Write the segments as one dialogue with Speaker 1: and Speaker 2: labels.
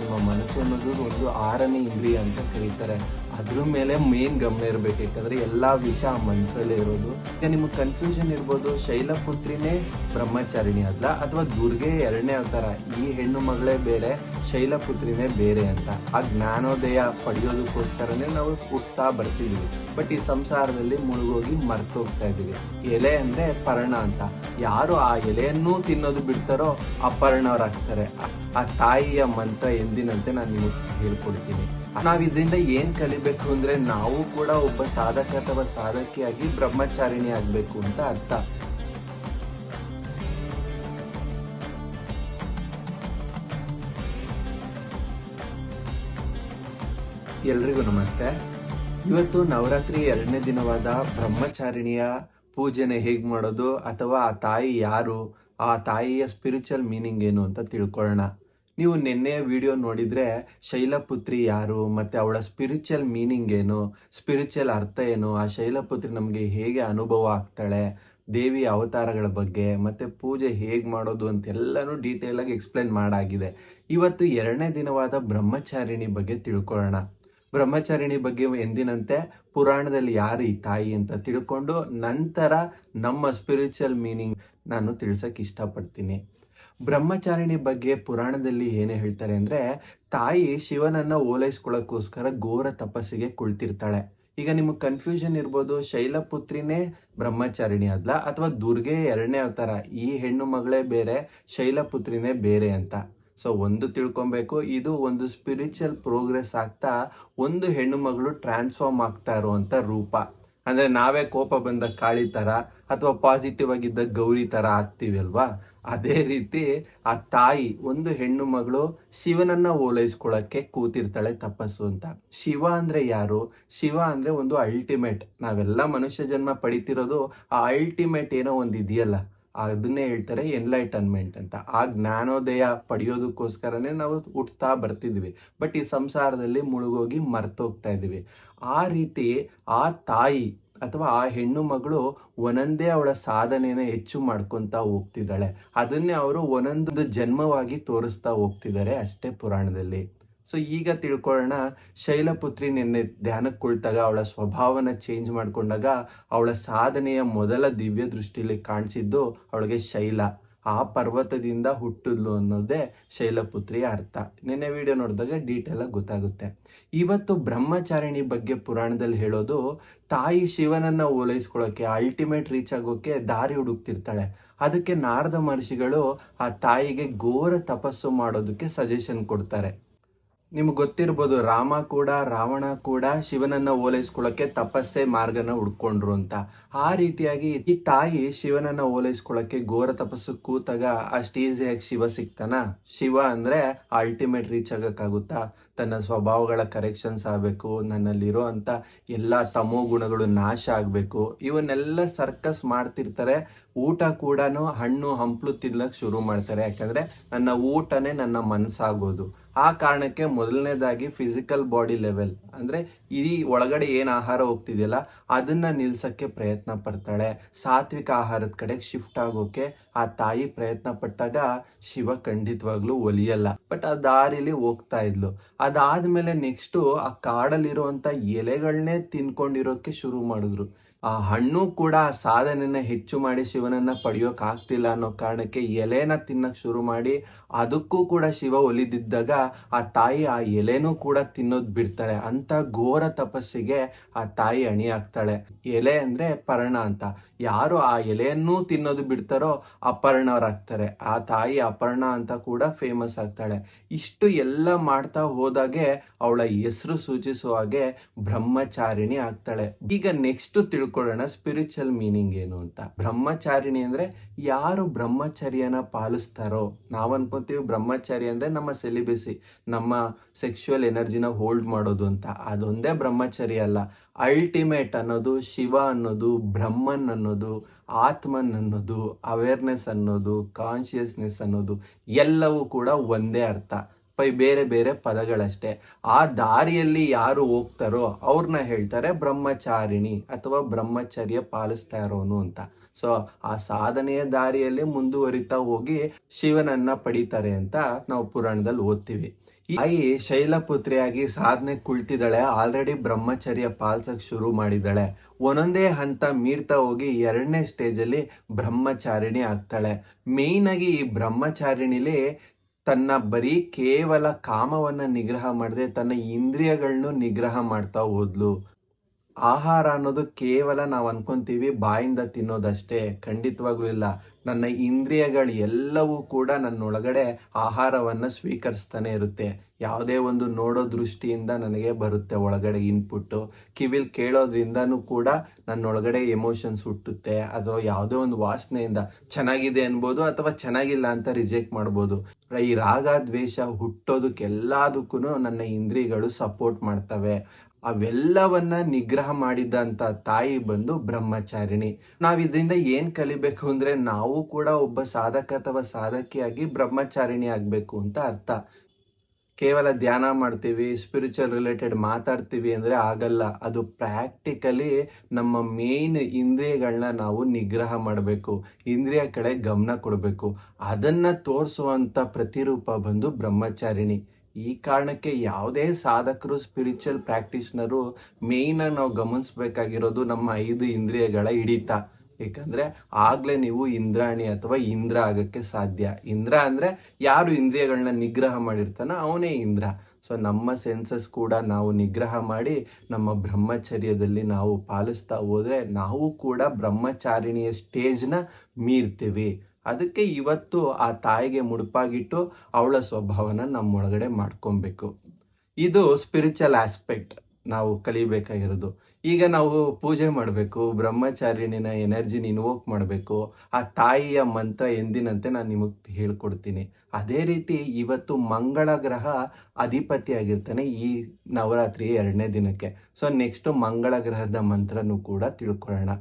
Speaker 1: ನಿಮ್ಮ ಮನಸ್ಸು ಅನ್ನೋದು ಒಂದು ಆರನೇ ಇಂದ್ರಿಯ ಅಂತ ಕರೀತಾರೆ. ಅದ್ರ ಮೇಲೆ ಮೇನ್ ಗಮನ ಇರಬೇಕು. ಯಾಕಂದ್ರೆ ಎಲ್ಲಾ ವಿಷಯ ಆ ಮನಸ್ಸಲ್ಲೇ ಇರೋದು. ಈಗ ನಿಮ್ಗೆ ಕನ್ಫ್ಯೂಷನ್ ಇರ್ಬೋದು, ಶೈಲಪುತ್ರಿನೇ ಬ್ರಹ್ಮಚಾರಿಣಿ ಅಲ್ಲ, ಅಥವಾ ದುರ್ಗೆ ಎರಡನೇ ಅವತಾರ, ಈ ಹೆಣ್ಣು ಮಗಳೇ ಬೇರೆ, ಶೈಲಪುತ್ರಿನೇ ಬೇರೆ ಅಂತ. ಆ ಜ್ಞಾನೋದಯ ಪಡೆಯೋದಕ್ಕೋಸ್ಕರನೇ ನಾವು ಹುಟ್ಟಾ ಬರ್ತಿದೀವಿ ಬಟ್ ಈ ಸಂಸಾರದಲ್ಲಿ ಮುಳುಗೋಗಿ ಮರ್ತೋಗ್ತಾ ಇದ್ದೀವಿ. ಎಲೆ ಅಂದ್ರೆ ಪರ್ಣ ಅಂತ. ಯಾರು ಆ ಎಲೆಯನ್ನೂ ತಿನ್ನೋದು ಬಿಡ್ತಾರೋ ಆ- ಆ ತಾಯಿಯ ಮಂತ್ರ ಎಂದಿನಂತೆ ನಾನು ನಿಮಗೆ ಹೇಳ್ಕೊಡ್ತೀನಿ. ನಾವ್ ಇದರಿಂದ ಏನ್ ಕಲಿಬೇಕು ಅಂದ್ರೆ ನಾವು ಕೂಡ ಒಬ್ಬ ಸಾಧಕ ಅಥವಾ ಸಾಧಕಿಯಾಗಿ ಬ್ರಹ್ಮಚಾರಿಣಿ ಆಗ್ಬೇಕು ಅಂತ ಅರ್ಥ. ಎಲ್ರಿಗೂ ನಮಸ್ತೆ. ಇವತ್ತು ನವರಾತ್ರಿ ಎರಡನೇ ದಿನವಾದ ಬ್ರಹ್ಮಚಾರಿಣಿಯ ಪೂಜೆನೆ ಹೇಗೆ ಮಾಡೋದು ಅಥವಾ ಆ ತಾಯಿ ಯಾರು, ಆ ತಾಯಿಯ ಸ್ಪಿರಿಚುವಲ್ ಮೀನಿಂಗ್ ಏನು ಅಂತ ತಿಳ್ಕೊಳ್ಳೋಣ. ನೀವು ನಿನ್ನೆಯ ವಿಡಿಯೋ ನೋಡಿದ್ರೆ ಶೈಲಪುತ್ರಿ ಯಾರು, ಮತ್ತೆ ಅವಳ ಸ್ಪಿರಿಚುವಲ್ ಮೀನಿಂಗ್ ಏನು ಸ್ಪಿರಿಚುವಲ್ ಅರ್ಥ ಏನು, ಆ ಶೈಲಪುತ್ರಿ ನಮಗೆ ಹೇಗೆ ಅನುಭವ ಆಗ್ತಾಳೆ, ದೇವಿ ಅವತಾರಗಳ ಬಗ್ಗೆ, ಮತ್ತೆ ಪೂಜೆ ಹೇಗೆ ಮಾಡೋದು ಅಂತೆಲ್ಲನೂ ಡೀಟೇಲಾಗಿ ಎಕ್ಸ್ಪ್ಲೇನ್ ಮಾಡಾಗಿದೆ. ಇವತ್ತು ಎರಡನೇ ದಿನವಾದ ಬ್ರಹ್ಮಚಾರಿಣಿ ಬಗ್ಗೆ ತಿಳ್ಕೊಳ್ಳೋಣ. ಬ್ರಹ್ಮಚಾರಿಣಿ ಬಗ್ಗೆ ಎಂದಿನಂತೆ ಪುರಾಣದಲ್ಲಿ ಯಾರು ಈ ತಾಯಿ ಅಂತ ತಿಳ್ಕೊಂಡು ನಂತರ ನಮ್ಮ ಸ್ಪಿರಿಚುವಲ್ ಮೀನಿಂಗ್ ನಾನು ತಿಳಿಸೋಕೆ ಇಷ್ಟಪಡ್ತೀನಿ. ಬ್ರಹ್ಮಚಾರಿಣಿ ಬಗ್ಗೆ ಪುರಾಣದಲ್ಲಿ ಏನು ಹೇಳ್ತಾರೆ ಅಂದರೆ ತಾಯಿ ಶಿವನನ್ನು ಓಲೈಸ್ಕೊಳ್ಳೋಕ್ಕೋಸ್ಕರ ಘೋರ ತಪಸ್ಸಿಗೆ ಕುಳಿತಿರ್ತಾಳೆ. ಈಗ ನಿಮಗೆ ಕನ್ಫ್ಯೂಷನ್ ಇರ್ಬೋದು, ಶೈಲಪುತ್ರಿನೇ ಬ್ರಹ್ಮಚಾರಿಣಿ ಅದ್ಲ, ಅಥವಾ ದುರ್ಗೆ ಎರಡನೇ ಅವತಾರ, ಈ ಹೆಣ್ಣು ಮಗಳೇ ಬೇರೆ, ಶೈಲಪುತ್ರಿನೇ ಬೇರೆ ಅಂತ. ಸೊ ಒಂದು ತಿಳ್ಕೊಬೇಕು, ಇದು ಒಂದು ಸ್ಪಿರಿಚುವಲ್ ಪ್ರೋಗ್ರೆಸ್ ಆಗ್ತಾ ಒಂದು ಹೆಣ್ಣು ಮಗಳು ಟ್ರಾನ್ಸ್ಫಾರ್ಮ್ ಆಗ್ತಾ ಇರುವಂತ ರೂಪ. ಅಂದ್ರೆ ನಾವೇ ಕೋಪ ಬಂದ ಕಾಳಿ ತರ ಅಥವಾ ಪಾಸಿಟಿವ್ ಆಗಿದ್ದ ಗೌರಿ ತರ ಆಗ್ತೀವಿ ಅಲ್ವಾ? ಅದೇ ರೀತಿ ಆ ತಾಯಿ ಒಂದು ಹೆಣ್ಣು ಮಗಳು ಶಿವನನ್ನ ಓಲೈಸ್ಕೊಳಕ್ಕೆ ಕೂತಿರ್ತಾಳೆ ತಪಸ್ಸು ಅಂತ. ಶಿವ ಅಂದ್ರೆ ಯಾರು? ಶಿವ ಅಂದ್ರೆ ಒಂದು ಅಲ್ಟಿಮೇಟ್ ನಾವೆಲ್ಲ ಮನುಷ್ಯ ಜನ್ಮ ಪಡಿತಿರೋದು ಆ ಅಲ್ಟಿಮೇಟ್ ಏನೋ ಒಂದು ಇದೆಯಲ್ಲ ಅದನ್ನೇ ಹೇಳ್ತಾರೆ ಎನ್ಲೈಟನ್ಮೆಂಟ್ ಅಂತ. ಆ ಜ್ಞಾನೋದಯ ಪಡೆಯೋದಕ್ಕೋಸ್ಕರನೇ ನಾವು ಹುಟ್ತಾ ಬರ್ತಿದ್ವಿ. ಬಟ್ ಈ ಸಂಸಾರದಲ್ಲಿ ಮುಳುಗೋಗಿ ಮರ್ತೋಗ್ತಾ ಇದ್ದೀವಿ ಆ ರೀತಿ ಆ ತಾಯಿ ಅಥವಾ ಆ ಹೆಣ್ಣು ಮಗಳು ಒಂದೊಂದೇ ಅವಳ ಸಾಧನೆಯನ್ನು ಹೆಚ್ಚು ಮಾಡ್ಕೊತಾ ಹೋಗ್ತಿದ್ದಾಳೆ. ಅದನ್ನೇ ಅವರು ಒಂದೊಂದು ಜನ್ಮವಾಗಿ ತೋರಿಸ್ತಾ ಹೋಗ್ತಿದ್ದಾರೆ ಅಷ್ಟೇ ಪುರಾಣದಲ್ಲಿ. ಸೊ ಈಗ ತಿಳ್ಕೊಳ್ಳೋಣ ಶೈಲಪುತ್ರಿ ನಿನ್ನೆ ಧ್ಯಾನಕ್ಕೆ ಕುಳಿತಾಗ ಅವಳ ಸ್ವಭಾವನ ಚೇಂಜ್ ಮಾಡ್ಕೊಂಡಾಗ ಅವಳ ಸಾಧನೆಯ ಮೊದಲ ದಿವ್ಯ ದೃಷ್ಟಿಲಿ ಕಾಣಿಸಿದ್ದು ಅವಳಿಗೆ ಶೈಲ. ಆ ಪರ್ವತದಿಂದ ಹುಟ್ಟಿದ್ಲು ಅನ್ನೋದೇ ಶೈಲಪುತ್ರಿಯ ಅರ್ಥ. ನಿನ್ನೆ ವಿಡಿಯೋ ನೋಡಿದಾಗ ಡೀಟೇಲ್ ಆಗಿ ಗೊತ್ತಾಗುತ್ತೆ. ಇವತ್ತು ಬ್ರಹ್ಮಚಾರಿಣಿ ಬಗ್ಗೆ ಪುರಾಣದಲ್ಲಿ ಹೇಳೋದು, ತಾಯಿ ಶಿವನನ್ನ ಓಲೈಸ್ಕೊಳ್ಳೋಕೆ ಅಲ್ಟಿಮೇಟ್ ರೀಚ್ ಆಗೋಕೆ ದಾರಿ ಹುಡುಕ್ತಿರ್ತಾಳೆ. ಅದಕ್ಕೆ ನಾರದ ಮಹರ್ಷಿಗಳು ಆ ತಾಯಿಗೆ ಘೋರ ತಪಸ್ಸು ಮಾಡೋದಕ್ಕೆ ಸಜೆಷನ್ ಕೊಡ್ತಾರೆ. ನಿಮ್ಗೆ ಗೊತ್ತಿರ್ಬೋದು, ರಾಮ ಕೂಡ, ರಾವಣ ಕೂಡ ಶಿವನನ್ನ ಓಲೈಸ್ಕೊಳ್ಳೋಕೆ ತಪಸ್ಸೆ ಮಾರ್ಗನ ಹುಡ್ಕೊಂಡ್ರು ಅಂತ. ಆ ರೀತಿಯಾಗಿ ಈ ತಾಯಿ ಶಿವನನ್ನ ಓಲೈಸ್ಕೊಳ್ಳೋಕೆ ಘೋರ ತಪಸ್ಸು ಕೂತಾಗ ಅಷ್ಟು ಈಸಿಯಾಗಿ ಶಿವ ಸಿಗ್ತಾನ ಶಿವ ಅಂದ್ರೆ ಅಲ್ಟಿಮೇಟ್ ರೀಚ್ ಆಗಕ್ಕಾಗುತ್ತಾ? ತನ್ನ ಸ್ವಭಾವಗಳ ಕರೆಕ್ಷನ್ಸ್ ಆಗಬೇಕು, ನನ್ನಲ್ಲಿರೋ ಅಂಥ ಎಲ್ಲ ತಮೋ ಗುಣಗಳು ನಾಶ ಆಗಬೇಕು, ಇವನ್ನೆಲ್ಲ ಸರ್ಕಸ್ ಮಾಡ್ತಿರ್ತಾರೆ. ಊಟ ಕೂಡ ಹಣ್ಣು ಹಂಪ್ಲು ತಿನ್ನಕ್ಕೆ ಶುರು ಮಾಡ್ತಾರೆ. ಯಾಕಂದರೆ ನನ್ನ ಊಟನೇ ನನ್ನ ಮನಸ್ಸಾಗೋದು. ಆ ಕಾರಣಕ್ಕೆ ಮೊದಲನೇದಾಗಿ ಫಿಸಿಕಲ್ ಬಾಡಿ ಲೆವೆಲ್ ಅಂದರೆ ಈ ಒಳಗಡೆ ಏನು ಆಹಾರ ಹೋಗ್ತಿದೆಯಲ್ಲ, ಅದನ್ನು ನಿಲ್ಸೋಕ್ಕೆ ಪ್ರಯತ್ನ ಪಡ್ತಾಳೆ. ಸಾತ್ವಿಕ ಆಹಾರದ ಕಡೆಗೆ ಶಿಫ್ಟ್ ಆಗೋಕೆ ಆ ತಾಯಿ ಪ್ರಯತ್ನ ಪಟ್ಟಾಗ ಶಿವ ಖಂಡಿತವಾಗ್ಲೂ ಒಲಿಯಲ್ಲ. ಬಟ್ ಆ ದಾರಿಲಿ ಹೋಗ್ತಾ ಇದ್ಲು. ಅದಾದ್ಮೇಲೆ ನೆಕ್ಸ್ಟ್ ಆ ಕಾಡಲ್ಲಿರುವಂತ ಎಲೆಗಳನ್ನೇ ತಿನ್ಕೊಂಡಿರೋಕೆ ಶುರು ಮಾಡಿದ್ರು. ಆ ಹಣ್ಣು ಕೂಡ ಆ ಸಾಧನೆನ ಹೆಚ್ಚು ಮಾಡಿ ಶಿವನನ್ನ ಪಡೆಯೋಕ್ ಆಗ್ತಿಲ್ಲ ಅನ್ನೋ ಕಾರಣಕ್ಕೆ ಎಲೆನ ತಿನ್ನಕ್ ಶುರು ಮಾಡಿ ಅದಕ್ಕೂ ಕೂಡ ಶಿವ ಒಲಿದಿದ್ದಾಗ ಆ ತಾಯಿ ಆ ಎಲೆನೂ ಕೂಡ ತಿನ್ನೋದ್ ಬಿಡ್ತಾರೆ ಅಂತ ಘೋರ ತಪಸ್ಸಿಗೆ ಆ ತಾಯಿ ಅಣಿ ಆಗ್ತಾಳೆ ಎಲೆ ಅಂದ್ರೆ ಪರ್ಣ ಅಂತ. ಯಾರು ಆ ಎಲೆಯನ್ನು ತಿನ್ನೋದು ಬಿಡ್ತಾರೋ ಅಪರ್ಣವರಾಗ್ತಾರೆ ಆ ತಾಯಿ ಅಪರ್ಣ ಅಂತ ಕೂಡ ಫೇಮಸ್ ಆಗ್ತಾಳೆ. ಇಷ್ಟು ಎಲ್ಲ ಮಾಡ್ತಾ ಹೋದಾಗೆ ಅವಳ ಹೆಸರು ಸೂಚಿಸುವ ಹಾಗೆ ಬ್ರಹ್ಮಚಾರಿಣಿ ಆಗ್ತಾಳೆ. ಈಗ ನೆಕ್ಸ್ಟ್ ತಿಳ್ಕೊಳ್ಳೋಣ ಸ್ಪಿರಿಚುವಲ್ ಮೀನಿಂಗ್ ಏನು ಅಂತ. ಬ್ರಹ್ಮಚಾರಿಣಿ ಅಂದ್ರೆ ಯಾರು ಬ್ರಹ್ಮಚರ್ಯನ ಪಾಲಿಸ್ತಾರೋ? ನಾವ್ ಅನ್ಕೊಂತೀವಿ ಬ್ರಹ್ಮಚಾರಿ ಅಂದ್ರೆ ನಮ್ಮ ಸೆಲಿಬಸಿ ನಮ್ಮ ಸೆಕ್ಷುವಲ್ ಎನರ್ಜಿನ ಹೋಲ್ಡ್ ಮಾಡೋದು ಅಂತ. ಅದೊಂದೇ ಬ್ರಹ್ಮಚರ್ಯ ಅಲ್ಲ. ಅಲ್ಟಿಮೇಟ್ ಅನ್ನೋದು ಶಿವ ಅನ್ನೋದು, ಬ್ರಹ್ಮನ್ ಅನ್ನೋದು, ಆತ್ಮನ್ ಅನ್ನೋದು ಅವೇರ್ನೆಸ್ ಅನ್ನೋದು ಕಾನ್ಶಿಯಸ್ನೆಸ್ ಅನ್ನೋದು ಎಲ್ಲವೂ ಕೂಡ ಒಂದೇ ಅರ್ಥ. ಪೈ ಬೇರೆ ಬೇರೆ ಪದಗಳಷ್ಟೇ. ಆ ದಾರಿಯಲ್ಲಿ ಯಾರು ಹೋಗ್ತಾರೋ ಅವ್ರನ್ನ ಹೇಳ್ತಾರೆ ಬ್ರಹ್ಮಚಾರಿಣಿ ಅಥವಾ ಬ್ರಹ್ಮಚರ್ಯ ಪಾಲಿಸ್ತಾ ಇರೋನು ಅಂತ. ಸೊ ಆ ಸಾಧನೆಯ ದಾರಿಯಲ್ಲಿ ಮುಂದುವರಿತಾ ಹೋಗಿ ಶಿವನನ್ನ ಪಡಿತಾರೆ ಅಂತ ನಾವು ಪುರಾಣದಲ್ಲಿ ಓದ್ತೀವಿ. ತಾಯಿ ಶೈಲಪುತ್ರಿಯಾಗಿ ಸಾಧನೆ ಕುಳ್ತಿದ್ದಾಳೆ. ಆಲ್ರೆಡಿ ಬ್ರಹ್ಮಚರ್ಯ ಪಾಲ್ಸಕ್ ಶುರು ಮಾಡಿದ್ದಾಳೆ. ಒಂದೊಂದೇ ಹಂತ ಮೀರ್ತಾ ಹೋಗಿ ಎರಡನೇ ಸ್ಟೇಜಲ್ಲಿ ಬ್ರಹ್ಮಚಾರಿಣಿ ಆಗ್ತಾಳೆ. ಮೇಯ್ನ್ ಆಗಿ ಈ ಬ್ರಹ್ಮಚಾರಿಣಿಲಿ ತನ್ನ ಬರೀ ಕೇವಲ ಕಾಮವನ್ನ ನಿಗ್ರಹ ಮಾಡದೆ ತನ್ನ ಇಂದ್ರಿಯಗಳನ್ನು ನಿಗ್ರಹ ಮಾಡ್ತಾ ಹೋದ್ಲು. ಆಹಾರ ಅನ್ನೋದು ಕೇವಲ ನಾವು ಅನ್ಕೊಂತೀವಿ, ಬಾಯಿಂದ ತಿನ್ನೋದಷ್ಟೇ, ಖಂಡಿತವಾಗ್ಲೂ ಇಲ್ಲ. ನನ್ನ ಇಂದ್ರಿಯಗಳು ಎಲ್ಲವೂ ಕೂಡ ನನ್ನೊಳಗಡೆ ಆಹಾರವನ್ನ ಸ್ವೀಕರಿಸ್ತಾನೆ ಇರುತ್ತೆ. ಯಾವುದೇ ಒಂದು ನೋಡೋ ದೃಷ್ಟಿಯಿಂದ ನನಗೆ ಬರುತ್ತೆ ಒಳಗಡೆ ಇನ್ಪುಟ್ಟು ಕಿವಿಲ್ ಕೇಳೋದ್ರಿಂದನೂ ಕೂಡ ನನ್ನೊಳಗಡೆ ಎಮೋಷನ್ಸ್ ಹುಟ್ಟುತ್ತೆ. ಅಥವಾ ಯಾವುದೇ ಒಂದು ವಾಸನೆಯಿಂದ ಚೆನ್ನಾಗಿದೆ ಅನ್ಬೋದು ಅಥವಾ ಚೆನ್ನಾಗಿಲ್ಲ ಅಂತ ರಿಜೆಕ್ಟ್ ಮಾಡ್ಬೋದು. ಈ ರಾಗ ದ್ವೇಷ ಹುಟ್ಟೋದಕ್ಕೆಲ್ಲದಕ್ಕೂ ನನ್ನ ಇಂದ್ರಿಯಗಳು ಸಪೋರ್ಟ್ ಮಾಡ್ತವೆ. ಅವೆಲ್ಲವನ್ನ ನಿಗ್ರಹ ಮಾಡಿದಂತ ತಾಯಿ ಬಂದು ಬ್ರಹ್ಮಚಾರಿಣಿ. ನಾವ್ ಇದರಿಂದ ಏನ್ ಕಲಿಬೇಕು ಅಂದ್ರೆ ನಾವು ಕೂಡ ಒಬ್ಬ ಸಾಧಕ ಅಥವಾ ಸಾಧಕಿಯಾಗಿ ಬ್ರಹ್ಮಚಾರಿಣಿ ಆಗ್ಬೇಕು ಅಂತ ಅರ್ಥ. ಕೇವಲ ಧ್ಯಾನ ಮಾಡ್ತೀವಿ ಸ್ಪಿರಿಚುವಲ್ ರಿಲೇಟೆಡ್ ಮಾತಾಡ್ತೀವಿ ಅಂದ್ರೆ ಆಗಲ್ಲ. ಅದು ಪ್ರಾಕ್ಟಿಕಲಿ ನಮ್ಮ ಮೇನ್ ಇಂದ್ರಿಯಗಳನ್ನ ನಾವು ನಿಗ್ರಹ ಮಾಡಬೇಕು. ಇಂದ್ರಿಯ ಕಡೆ ಗಮನ ಕೊಡಬೇಕು. ಅದನ್ನ ತೋರಿಸುವಂತ ಪ್ರತಿರೂಪ ಬಂದು ಬ್ರಹ್ಮಚಾರಿಣಿ. ಈ ಕಾರಣಕ್ಕೆ ಯಾವುದೇ ಸಾಧಕರು ಸ್ಪಿರಿಚುವಲ್ ಪ್ರಾಕ್ಟೀಸ್ನರು ಮೇಯ್ನಾಗಿ ನಾವು ಗಮನಿಸಬೇಕಾಗಿರೋದು ನಮ್ಮ ಐದು ಇಂದ್ರಿಯಗಳ ಹಿಡಿತ. ಏಕೆಂದರೆ ಆಗಲೇ ನೀವು ಇಂದ್ರಾಣಿ ಅಥವಾ ಇಂದ್ರ ಆಗೋಕ್ಕೆ ಸಾಧ್ಯ. ಇಂದ್ರ ಅಂದರೆ ಯಾರು ಇಂದ್ರಿಯಗಳನ್ನ ನಿಗ್ರಹ ಮಾಡಿರ್ತಾನೋ ಅವನೇ ಇಂದ್ರ. ಸೊ ನಮ್ಮ ಸೆನ್ಸಸ್ ಕೂಡ ನಾವು ನಿಗ್ರಹ ಮಾಡಿ ನಮ್ಮ ಬ್ರಹ್ಮಚರ್ಯದಲ್ಲಿ ನಾವು ಪಾಲಿಸ್ತಾ ಹೋದರೆ ನಾವು ಕೂಡ ಬ್ರಹ್ಮಚಾರಿಣಿಯ ಸ್ಟೇಜ್ನ ಮೀರ್ತೀವಿ. ಅದಕ್ಕೆ ಇವತ್ತು ಆ ತಾಯಿಗೆ ಮುಡುಪಾಗಿಟ್ಟು ಅವಳ ಸ್ವಭಾವನ ನಮ್ಮೊಳಗಡೆ ಮಾಡ್ಕೊಬೇಕು. ಇದು ಸ್ಪಿರಿಚುವಲ್ ಆಸ್ಪೆಕ್ಟ್ ನಾವು ಕಲಿಬೇಕಾಗಿರೋದು. ಈಗ ನಾವು ಪೂಜೆ ಮಾಡಬೇಕು, ಬ್ರಹ್ಮಚಾರಿಣಿನ ಎನರ್ಜಿನ ಇನ್ವೋಕ್ ಮಾಡಬೇಕು, ಆ ತಾಯಿಯ ಮಂತ್ರ ಎಂದಿನಂತೆ ನಾನು ನಿಮಗೆ ಹೇಳ್ಕೊಡ್ತೀನಿ. ಅದೇ ರೀತಿ ಇವತ್ತು ಮಂಗಳ ಗ್ರಹ ಅಧಿಪತಿ ಆಗಿರ್ತಾನೆ ಈ ನವರಾತ್ರಿ ಎರಡನೇ ದಿನಕ್ಕೆ. ಸೊ ನೆಕ್ಸ್ಟ್ ಮಂಗಳ ಗ್ರಹದ ಮಂತ್ರನೂ ಕೂಡ ತಿಳ್ಕೊಳ್ಳೋಣ.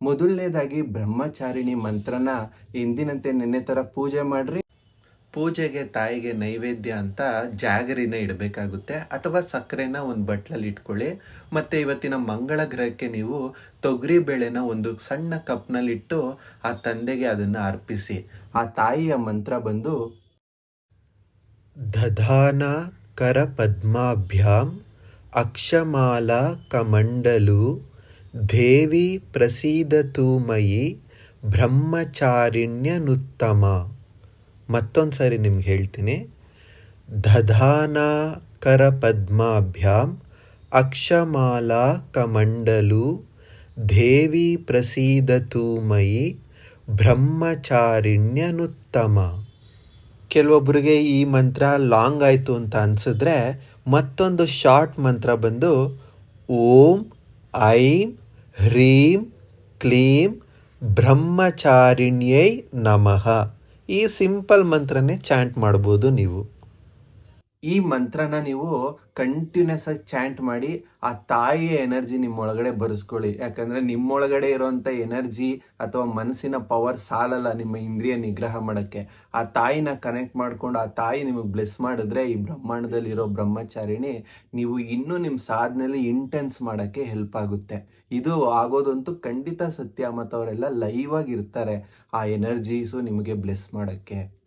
Speaker 1: ಮೊದಲನೇದಾಗಿ ಬ್ರಹ್ಮಚಾರಿಣಿ ಮಂತ್ರನ ಎಂದಿನಂತೆ ನಿನ್ನೆ ಥರ ಪೂಜೆ ಮಾಡ್ರಿ. ಪೂಜೆಗೆ ತಾಯಿಗೆ ನೈವೇದ್ಯ ಅಂತ ಜಾಗರಿನ ಇಡಬೇಕಾಗುತ್ತೆ ಅಥವಾ ಸಕ್ಕರೆನ ಒಂದು ಬಟ್ಲಲ್ಲಿ ಇಟ್ಕೊಳ್ಳಿ. ಮತ್ತು ಇವತ್ತಿನ ಮಂಗಳ ಗ್ರಹಕ್ಕೆ ನೀವು ತೊಗರಿ ಬೇಳೆನ ಒಂದು ಸಣ್ಣ ಕಪ್ನಲ್ಲಿಟ್ಟು ಆ ತಂದೆಗೆ ಅದನ್ನು ಅರ್ಪಿಸಿ. ಆ ತಾಯಿಯ ಮಂತ್ರ ಬಂದು
Speaker 2: ದಧಾನ ಕರ ಪದ್ಮಾಭ್ಯಾಂ ಅಕ್ಷಮಾಲಾ ಕಮಂಡಲು ದೇವಿ ಪ್ರಸೀದತು ಮಯಿ ಬ್ರಹ್ಮಚಾರಿಣ್ಯನುತ್ತಮ ಮತ್ತೊಂದು ಸಾರಿ ನಿಮ್ಗೆ ಹೇಳ್ತೀನಿ. ದಧಾನಕರ ಕರಪದ್ಮಾಭ್ಯಾಂ ಅಕ್ಷಮಾಲಾ ಕಮಂಡಲು ದೇವಿ ಪ್ರಸೀದತು ಮಯಿ ಬ್ರಹ್ಮಚಾರಿಣ್ಯನುತ್ತಮ ಕೆಲವೊಬ್ಬರಿಗೆ ಈ ಮಂತ್ರ ಲಾಂಗ್ ಆಯಿತು ಅಂತ ಅನಿಸಿದ್ರೆ ಮತ್ತೊಂದು ಶಾರ್ಟ್ ಮಂತ್ರ ಬಂದು ಓಂ ಐಂ ಹ್ರೀಂ ಕ್ಲೀಂ ಬ್ರಹ್ಮಚಾರಿಣ್ಯೈ ನಮಃ. ಈ ಸಿಂಪಲ್ ಮಂತ್ರನೇ ಚಾಂಟ್ ಮಾಡ್ಬೋದು ನೀವು.
Speaker 1: ಈ ಮಂತ್ರನ ನೀವು ಕಂಟಿನ್ಯೂಸ್ ಆಗಿ ಚಾಂಟ್ ಮಾಡಿ ಆ ತಾಯಿಯ ಎನರ್ಜಿ ನಿಮ್ಮೊಳಗಡೆ ಬರೆಸ್ಕೊಳ್ಳಿ. ಯಾಕಂದ್ರೆ ನಿಮ್ಮೊಳಗಡೆ ಇರುವಂತ ಎನರ್ಜಿ ಅಥವಾ ಮನಸ್ಸಿನ ಪವರ್ ಸಾಲಲ್ಲ ನಿಮ್ಮ ಇಂದ್ರಿಯ ನಿಗ್ರಹ ಮಾಡಕ್ಕೆ. ಆ ತಾಯಿನ ಕನೆಕ್ಟ್ ಮಾಡ್ಕೊಂಡು ಆ ತಾಯಿ ನಿಮಗೆ ಬ್ಲೆಸ್ ಮಾಡಿದ್ರೆ ಈ ಬ್ರಹ್ಮಾಂಡದಲ್ಲಿರೋ ಬ್ರಹ್ಮಚಾರಿಣಿ ನೀವು ಇನ್ನೂ ನಿಮ್ಮ ಸಾಧನೆಯಲ್ಲಿ ಇಂಟೆನ್ಸ್ ಮಾಡಕ್ಕೆ ಹೆಲ್ಪ್ ಆಗುತ್ತೆ. ಇದು ಆಗೋದಂತೂ ಖಂಡಿತ ಸತ್ಯ. ಮತ್ತು ಅವರೆಲ್ಲ ಲೈವ್ ಆಗಿರ್ತಾರೆ ಆ ಎನರ್ಜೀಸು ನಿಮಗೆ ಬ್ಲೆಸ್ ಮಾಡಕ್ಕೆ.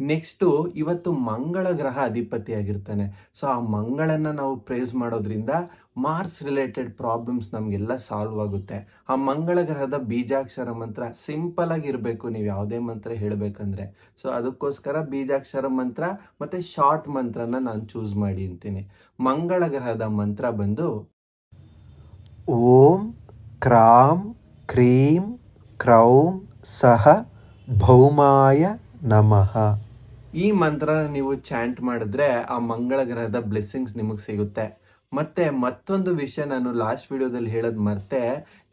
Speaker 1: ನೆಕ್ಸ್ಟು ಇವತ್ತು ಮಂಗಳ ಗ್ರಹ ಅಧಿಪತಿ ಆಗಿರ್ತಾನೆ ಸೊ ಆ ಮಂಗಳನ್ನ ನಾವು ಪ್ರೇಸ್ ಮಾಡೋದ್ರಿಂದ ಮಾರ್ಸ್ ರಿಲೇಟೆಡ್ ಪ್ರಾಬ್ಲಮ್ಸ್ ನಮಗೆಲ್ಲ ಸಾಲ್ವ್ ಆಗುತ್ತೆ. ಆ ಮಂಗಳ ಗ್ರಹದ ಬೀಜಾಕ್ಷರ ಮಂತ್ರ ಸಿಂಪಲ್ ಆಗಿರಬೇಕು ನೀವು ಯಾವುದೇ ಮಂತ್ರ ಹೇಳಬೇಕಂದ್ರೆ. ಸೊ ಅದಕ್ಕೋಸ್ಕರ ಬೀಜಾಕ್ಷರ ಮಂತ್ರ ಮತ್ತು ಶಾರ್ಟ್ ಮಂತ್ರನ ನಾನು ಚೂಸ್ ಮಾಡಿ ಅಂತೀನಿ. ಮಂಗಳ ಗ್ರಹದ ಮಂತ್ರ ಬಂದು
Speaker 2: ಓಂ ಕ್ರಾಂ ಕ್ರೀಂ ಕ್ರೌಂ ಸಹ ಭೌಮಾಯ ನಮಃ.
Speaker 1: ಈ ಮಂತ್ರ ನೀವು ಚಾಂಟ್ ಮಾಡಿದ್ರೆ ಆ ಮಂಗಳ ಗ್ರಹದ ಬ್ಲೆಸ್ಸಿಂಗ್ಸ್ ನಿಮಗೆ ಸಿಗುತ್ತೆ. ಮತ್ತೆ ಮತ್ತೊಂದು ವಿಷಯ ನಾನು ಲಾಸ್ಟ್ ವಿಡಿಯೋದಲ್ಲಿ ಹೇಳೋದು ಮರ್ತೆ,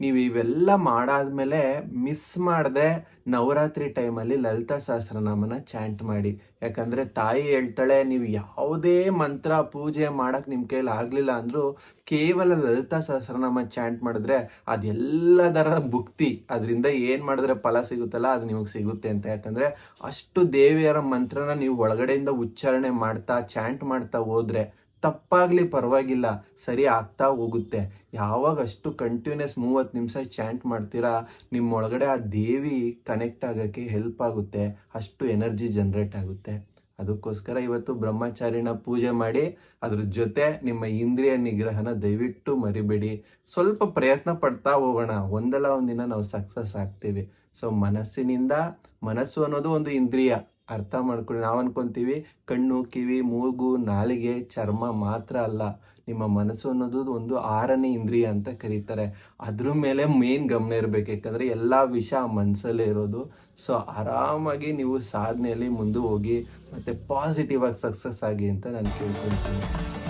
Speaker 1: ನೀವು ಇವೆಲ್ಲ ಮಾಡಾದ್ಮೇಲೆ ಮಿಸ್ ಮಾಡದೆ ನವರಾತ್ರಿ ಟೈಮಲ್ಲಿ ಲಲಿತಾ ಸಹಸ್ರನಾಮನ ಚಾಂಟ್ ಮಾಡಿ. ಯಾಕಂದರೆ ತಾಯಿ ಹೇಳ್ತಾಳೆ, ನೀವು ಯಾವುದೇ ಮಂತ್ರ ಪೂಜೆ ಮಾಡೋಕ್ಕೆ ನಿಮ್ಮ ಕೈಲಿ ಆಗಲಿಲ್ಲ ಅಂದರೂ ಕೇವಲ ಲಲಿತಾ ಸಹಸ್ರನಾಮ ಚಾಂಟ್ ಮಾಡಿದ್ರೆ ಅದೆಲ್ಲದರ ಭುಕ್ತಿ, ಅದರಿಂದ ಏನು ಮಾಡಿದ್ರೆ ಫಲ ಸಿಗುತ್ತಲ್ಲ ಅದು ನಿಮಗೆ ಸಿಗುತ್ತೆ ಅಂತ. ಯಾಕಂದರೆ ಅಷ್ಟು ದೇವಿಯರ ಮಂತ್ರನ ನೀವು ಒಳಗಡೆಯಿಂದ ಉಚ್ಚಾರಣೆ ಮಾಡ್ತಾ ಚಾಂಟ್ ಮಾಡ್ತಾ ಹೋದ್ರೆ ತಪ್ಪಾಗ್ಲಿ ಪರವಾಗಿಲ್ಲ, ಸರಿ ಆಗ್ತಾ ಹೋಗುತ್ತೆ. ಯಾವಾಗ ಅಷ್ಟು ಕಂಟಿನ್ಯೂಸ್ ಮೂವತ್ತು ನಿಮಿಷ ಚಾಂಟ್ ಮಾಡ್ತೀರಾ, ನಿಮ್ಮೊಳಗಡೆ ಆ ದೇವಿ ಕನೆಕ್ಟ್ ಆಗೋಕ್ಕೆ ಹೆಲ್ಪ್ ಆಗುತ್ತೆ, ಅಷ್ಟು ಎನರ್ಜಿ ಜನ್ರೇಟ್ ಆಗುತ್ತೆ. ಅದಕ್ಕೋಸ್ಕರ ಇವತ್ತು ಬ್ರಹ್ಮಚಾರಿನ ಪೂಜೆ ಮಾಡಿ, ಅದ್ರ ಜೊತೆ ನಿಮ್ಮ ಇಂದ್ರಿಯ ನಿಗ್ರಹನ ದಯವಿಟ್ಟು ಮರಿಬೇಡಿ. ಸ್ವಲ್ಪ ಪ್ರಯತ್ನ ಪಡ್ತಾ ಹೋಗೋಣ, ಒಂದಲ್ಲ ಒಂದಿನ ನಾವು ಸಕ್ಸಸ್ ಆಗ್ತೀವಿ. ಸೊ ಮನಸ್ಸಿನಿಂದ ಮನಸ್ಸು ಅನ್ನೋದು ಒಂದು ಇಂದ್ರಿಯ. ಅರ್ಥ ಮಾಡ್ಕೊಳ್ಳಿ. ನಾವು ಅನ್ಕೊಂತೀವಿ ಕಣ್ಣು, ಕಿವಿ, ಮೂಗು, ನಾಲಿಗೆ ಚರ್ಮ ಮಾತ್ರ ಅಲ್ಲ. ನಿಮ್ಮ ಮನಸ್ಸು ಅನ್ನೋದು ಒಂದು ಆರನೇ ಇಂದ್ರಿಯ ಅಂತ ಕರೀತಾರೆ. ಅದ್ರ ಮೇಲೆ ಮೇನ್ ಗಮನ ಇರಬೇಕು. ಯಾಕಂದ್ರೆ ಎಲ್ಲ ವಿಷ ಮನಸ್ಸಲ್ಲೇ ಇರೋದು. ಸೊ ಆರಾಮಾಗಿ ನೀವು ಸಾಧನೆಯಲ್ಲಿ ಮುಂದೆ ಹೋಗಿ ಮತ್ತೆ ಪಾಸಿಟಿವ್ ಆಗಿ ಸಕ್ಸಸ್ ಆಗಿ ಅಂತ ನಾನು ಕೇಳ್ಕೊಳ್ತೀನಿ.